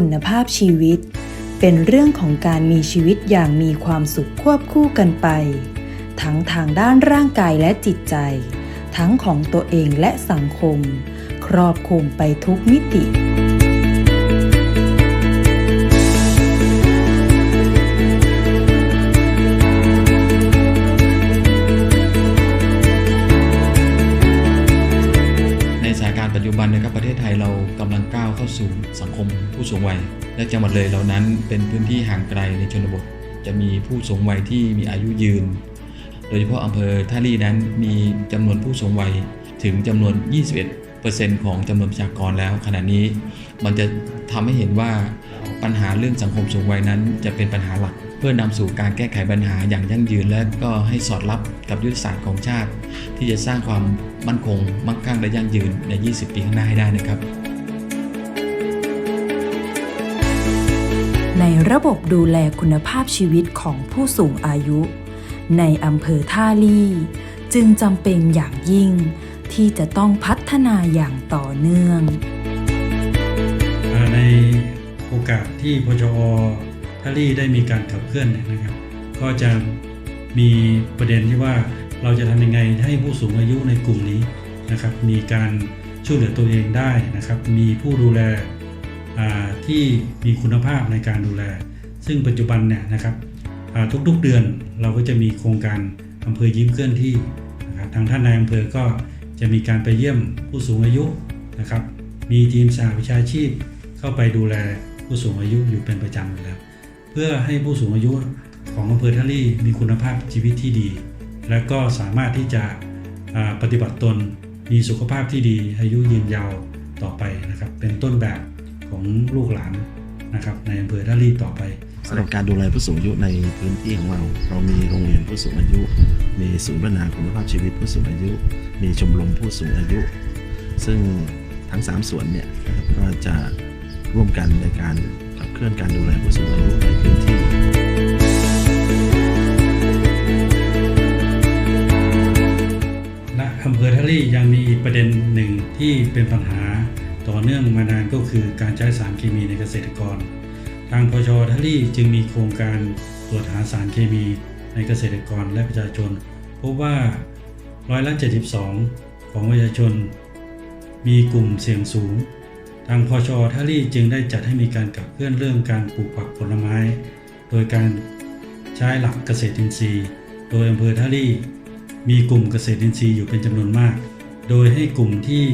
คุณภาพชีวิต เป็นเรื่องของการมีชีวิตอย่างมีความสุขควบคู่กันไป ทั้งทางด้านร่างกายและจิตใจ ทั้งของตัวเองและสังคม ครอบคลุมไปทุกมิติ ปัจจุบันนะครับประเทศไทยเรากำลังก้าวเข้าสู่สังคมผู้สูงวัย และจังหวัดเลยเรานั้นเป็นพื้นที่ห่างไกลในชนบท จะมีผู้สูงวัยที่มีอายุยืน โดยเฉพาะอำเภอท่าลี่นั้นมีจำนวนผู้สูงวัยถึงจำนวน 21%ของจำนวนประชากรแล้วขณะนี้ มันจะทำให้เห็นว่าปัญหาเรื่องสังคมสูงวัยนั้นจะเป็นปัญหาหลัก เพื่อนำสู่การแก้ไขปัญหาอย่างยั่งยืนและก็ให้สอดรับกับยุทธศาสตร์ของชาติ ที่จะสร้างความมั่นคง มั่งคั่งและยั่งยืนใน 20 ปีข้างหน้าให้ได้นะครับ ในระบบดูแลคุณภาพชีวิตของผู้สูงอายุ ในอำเภอท่าลี่ จึงจำเป็นอย่างยิ่งที่จะต้องพัฒนาอย่างต่อเนื่องอ่าในโอกาสที่พชอ ทัลลี่ได้มีการขับเคลื่อนนะครับ ก็จะมีประเด็นที่ว่าเราจะทำยังไงให้ผู้สูงอายุในกลุ่มนี้นะครับ มีการช่วยเหลือตัวเองได้นะครับ มีผู้ดูแลที่มีคุณภาพในการดูแล ซึ่งปัจจุบันเนี่ยนะครับทุกๆเดือนเราก็จะมีโครงการอำเภอยิ้มเคลื่อนที่นะครับทางท่านนายอำเภอก็จะมีการไปเยี่ยมผู้สูงอายุนะครับ มีทีมสหวิชาชีพเข้าไปดูแลผู้สูงอายุอยู่เป็นประจำอยู่แล้ว พื่อให้ผู้สูงอายุของอำเภอท่าลี่มีคุณภาพชีวิตที่ดี และก็สามารถที่จะปฏิบัติตนมีสุขภาพที่ดี อายุยืนยาวต่อไปนะครับ เป็นต้นแบบของลูกหลานนะครับในอำเภอท่าลี่ต่อไปสำหรับการดูแลผู้สูงอายุในพื้นที่ของเรา เรามีโรงเรียนผู้สูงอายุ มีศูนย์พัฒนาคุณภาพชีวิตผู้สูงอายุ มีชมรมผู้สูงอายุ ซึ่งทั้ง 3 ส่วนเนี่ยก็จะร่วมกันในการ ขับเคลื่อนการดูแลผู้สูงอายุในพื้นที่ณอำเภอทะลี่ยังมีอีกประเด็นหนึ่งที่เป็นปัญหาต่อเนื่องมานานก็คือการใช้สารเคมีในเกษตรกร ทางพชทะลี่จึงมีโครงการตรวจหาสารเคมีในเกษตรกรและประชาชน พบว่าร้อยละ 72 ของประชาชน มีกลุ่มเสี่ยงสูง ทางพชทะลี่จึงได้จัดให้มีการขับเคลื่อนเรื่องการปลูกผักผลไม้ โดยการใช้หลักเกษตรอินทรีย์ โดยอำเภอท่าลี่ มีกลุ่มเกษตรอินทรีย์อยู่เป็นจำนวนมาก โดยให้กลุ่มที่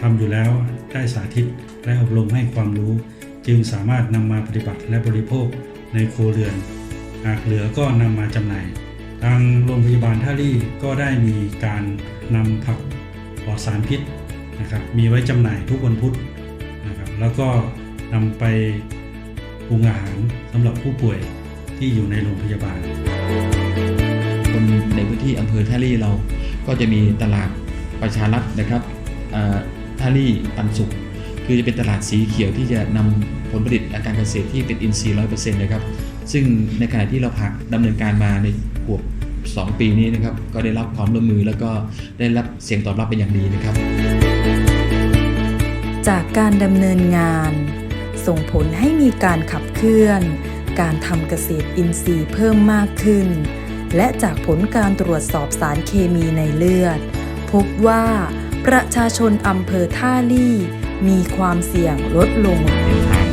ทำอยู่แล้วได้สาธิตและอบรมให้ความรู้ จึงสามารถนำมาปฏิบัติและบริโภคในครัวเรือน หากเหลือก็นำมาจำหน่าย ทางโรงพยาบาลท่าลี่ก็ได้มีการนำผักปลอดสารพิษนะครับมีไว้จำหน่ายทุกวันพุธ แล้วก็นำไปปรุงอาหารสำหรับผู้ป่วยที่อยู่ในโรงพยาบาล คนในพื้นที่อำเภอท่าลี่เราก็จะมีตลาดประชารัฐนะครับท่าลี่ปันสุข คือจะเป็นตลาดสีเขียวที่จะนำผลผลิตและการเกษตรที่เป็นอินทรีย์ร้อยเปอร์เซ็นต์นะครับ ซึ่งในขณะที่เราผักดำเนินการมาในขวบ2 ปีนี้นะครับ ก็ได้รับความร่วมมือแล้วก็ได้รับเสียงตอบรับเป็นอย่างดีนะครับ จากการดำเนินงาน ส่งผลให้มีการขับเคลื่อน การทำเกษตรอินทรีย์เพิ่มมากขึ้น และจากผลการตรวจสอบสารเคมีในเลือด พบว่าประชาชนอำเภอท่าลี่มีความเสี่ยงลดลงเป็นทาง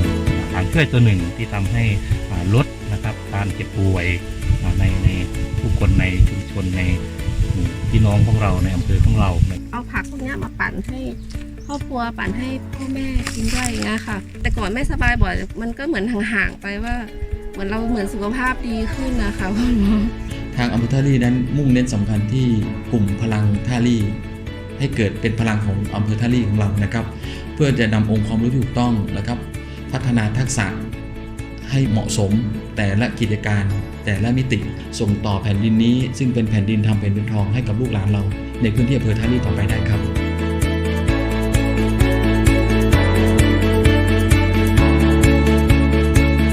ทางช่วยตัวหนึ่งที่ทำให้อ่าลดนะครับการเจ็บป่วยอ่าในในผู้คนในชุมชนในหมู่พี่น้องของเราในอำเภอของเรานะเอาผักพวกเนี้ยมาปั่นให้ ครอบครัวปั่นให้พ่อแม่กินด้วยอย่างเงี้ยค่ะ แต่ก่อนไม่สบายบ่อยมันก็เหมือนห่างๆไปว่า เหมือนเราเหมือนสุขภาพดีขึ้นนะคะคุณหมอทางอำเภอท่าลี่นั้นมุ่งเน้นสำคัญที่กลุ่มพลังท่าลี่ให้เกิดเป็นพลังของอำเภอท่าลี่ของเรานะครับ เพื่อจะนำองค์ความรู้ที่ถูกต้องนะครับ พัฒนาทักษะให้เหมาะสมแต่ละกิจการ แต่ละมิติส่งต่อแผ่นดินนี้ ซึ่งเป็นแผ่นดินทำแผ่นดินทองให้กับลูกหลานเรา ในพื้นที่อำเภอท่าลี่ต่อไปได้ครับ